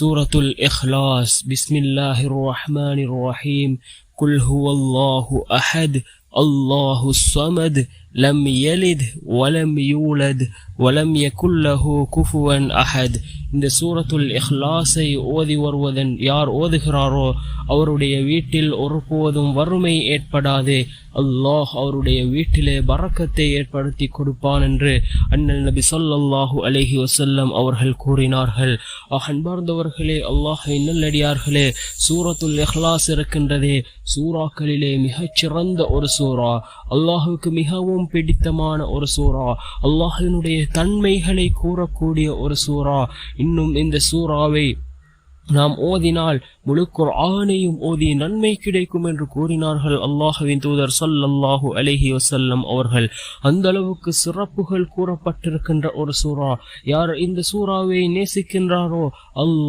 سورة الإخلاص. بسم الله الرحمن الرحيم. قل هو الله أحد الله الصمد لم يلد ولم يولد ولم يكن له كفوا أحد இந்த சூரத்துல் இஹ்லாஸை ஓதி வருவதன் யார் ஓதுகிறாரோ அவருடைய வீட்டில் ஒருபோதும் வறுமை ஏற்படாது அல்லாஹ் அவருடைய வீட்டிலே பறக்கத்தை ஏற்படுத்தி கொடுப்பான் என்று அண்ணல் நபி சொல்லல்லாஹு அலைஹி வசல்லம் அவர்கள் கூறினார்கள் அன்பார்ந்தவர்களே அல்லாஹ் நல்லடியார்களே சூரத்துல் இஹ்லாஸ் இருக்கின்றதே சூறாக்களிலே மிகச் சிறந்த ஒரு சூறா அல்லாஹுக்கு மிகவும் மிகவும் பிடித்தமான ஒரு சூறா. அல்லாஹினுடைய தன்மைகளை கூறக்கூடிய ஒரு சூறா. இன்னும் இந்த சூறாவை நாம் ஓதினால் முழு குர்ஆனையும் ஓதி நன்மை கிடைக்கும் என்று கூறினார்கள் அல்லாஹுவின் தூதர் சல்லல்லாஹு அலஹி வசல்லம் அவர்கள். அந்த அளவுக்கு சிறப்புகள் கூறப்பட்டிருக்கின்ற ஒரு சூறா. யார் இந்த சூறாவை நேசிக்கின்றாரோ அல்லாஹ்